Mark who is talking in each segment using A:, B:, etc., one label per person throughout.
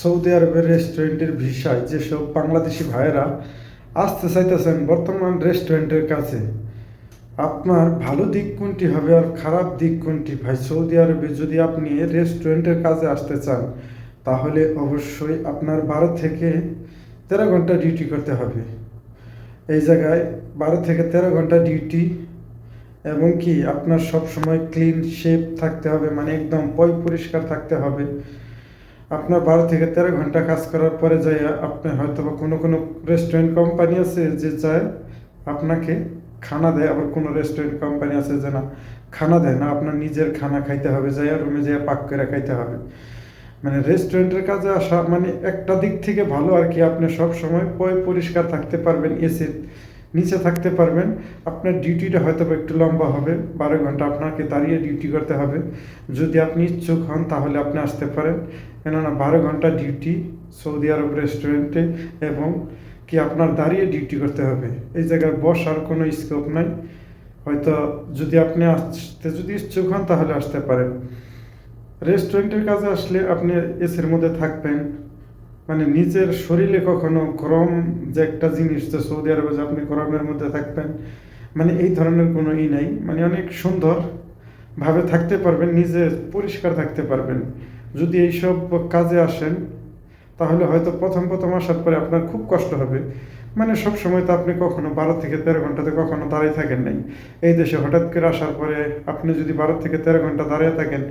A: Saudi আরবের রেস্টুরেন্টের ভিসায় যেসব বাংলাদেশি ভাইয়েরা আসতে চাইতেছেন বর্তমান রেস্টুরেন্টের কাছে, আপনার ভালো দিক কোনটি হবে আর খারাপ দিক কোনটি? ভাই, সৌদি আরবে যদি আপনি রেস্টুরেন্টের কাজে আসতে চান, তাহলে অবশ্যই আপনার বারো থেকে তেরো ঘণ্টা ডিউটি করতে হবে। এই জায়গায় বারো থেকে তেরো ঘণ্টা ডিউটি এবং কি আপনার সব সময় ক্লিন শেপ থাকতে হবে মানে একদম পয় পরিষ্কার থাকতে হবে। আপনার বারো থেকে তেরো ঘণ্টা কাজ করার পরে যাই আপনি হয়তো বা কোনো কোনো রেস্টুরেন্ট কোম্পানি আছে যে চায় আপনাকে খানা দেয়, আবার কোনো রেস্টুরেন্ট কোম্পানি আছে যে না, খানা দেয় না, আপনার নিজের খানা খাইতে হবে যাইয়া রুমে যাইয়া পাক করে খাইতে হবে। মানে রেস্টুরেন্টের কাজে আসা মানে একটা দিক থেকে ভালো আর কি, আপনি সব সময় পয় পরিষ্কার থাকতে পারবেন এসির নিচে থাকতে পারবেন। আপনার ডিউটিটা হয়তো একটু লম্বা হবে, বারো ঘণ্টা আপনাকে দাঁড়িয়ে ডিউটি করতে হবে। যদি আপনি ইচ্ছুক হন তাহলে আপনি আসতে পারেন। কেননা বারো ঘণ্টা ডিউটি সৌদি আরব রেস্টুরেন্টে এবং কি আপনার দাঁড়িয়ে ডিউটি করতে হবে। এই জায়গায় বসার কোনো স্কোপ নাই। হয়তো যদি আপনি আসতে, যদি ইচ্ছুক হন তাহলে আসতে পারেন। রেস্টুরেন্টের কাজে আসলে আপনি এসের মধ্যে থাকবেন। মানে নিজের শরীরে কখনো গরম যে একটা জিনিস যে সৌদি আরবে যে আপনি গরমের মধ্যে থাকবেন মানে এই ধরনের কোনো ই নাই। মানে অনেক সুন্দর ভাবে থাকতে পারবেন, নিজে পরিষ্কার থাকতে পারবেন। যদি এইসব কাজে আসেন, তাহলে হয়তো প্রথম প্রথম আসার পরে আপনার খুব কষ্ট হবে। মানে সব সময় তো আপনি কখনো বারো থেকে তেরো ঘন্টাতে কখনো দাঁড়িয়ে থাকেন নাই। এই দেশে হঠাৎ করে আসার পরে আপনি যদি বারো থেকে তেরো ঘণ্টা দাঁড়িয়ে থাকেন,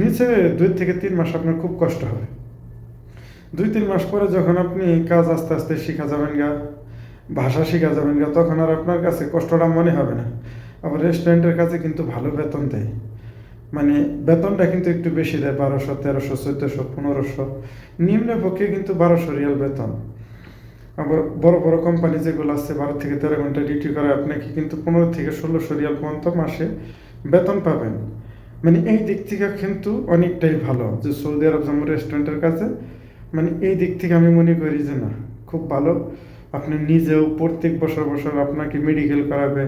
A: নিচে দুই থেকে তিন মাস আপনার খুব কষ্ট হবে। দুই তিন মাস পরে যখন আপনি কাজ আস্তে আস্তে শিখা যাবেন গা, ভাষা শিখা যাবেন গা, তখন আর আপনার কাছে কষ্টটা মনে হবে না। আবার রেস্টুরেন্টের কাছে কিন্তু ভালো বেতন দেয়। মানে বেতনটা কিন্তু একটু বেশি দেয় বারোশো, তেরোশো, চোদ্দোশো, পনেরোশো। নিম্ন পক্ষে কিন্তু বারোশো রিয়াল বেতন। আবার বড় বড় কোম্পানি যেগুলো আছে, বারো থেকে তেরো ঘণ্টা ডিউটি করে আপনাকে কিন্তু পনেরো থেকে ষোলোশো রিয়াল পর্যন্ত মাসে বেতন পাবেন। মানে এই দিক থেকে কিন্তু অনেকটাই ভালো যে সৌদি আরব যেমন রেস্টুরেন্টের কাছে মানে এই দিক থেকে আমি মনে করি যে না, খুব ভালো। আপনি নিজেও প্রত্যেক বছর বছর আপনাকে মেডিকেল করাবে।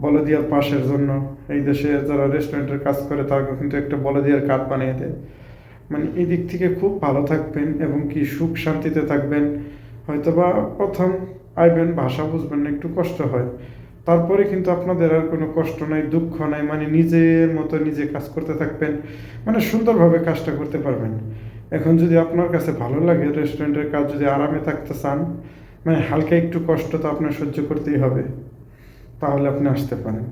A: বলদিয়ার পাশের জন্য। এই দেশে যারা রেস্টুরেন্টের কাজ করে তারা কিন্তু একটা বলদিয়ার কার্ড বানিয়ে দেয়। মানে এই দিক থেকে খুব ভালো থাকবেন এবং কি সুখ শান্তিতে থাকবেন। হয়তোবা প্রথম আইবেন, ভাষা বুঝবেন না, একটু কষ্ট হয়। তারপরে কিন্তু আপনাদের আর কোনো কষ্ট নাই, দুঃখ নাই মানে নিজের মতো নিজে কাজ করতে থাকবেন। মানে সুন্দরভাবে কাজটা করতে পারবেন। এখন যদি আপনার কাছে ভালো লাগে রেস্টুরেন্টের কাজ, যদি আরামে থাকতে চান মানে হালকা একটু কষ্ট তো আপনার সহ্য করতেই হবে। তাহলে আপনি আসতে পারেন।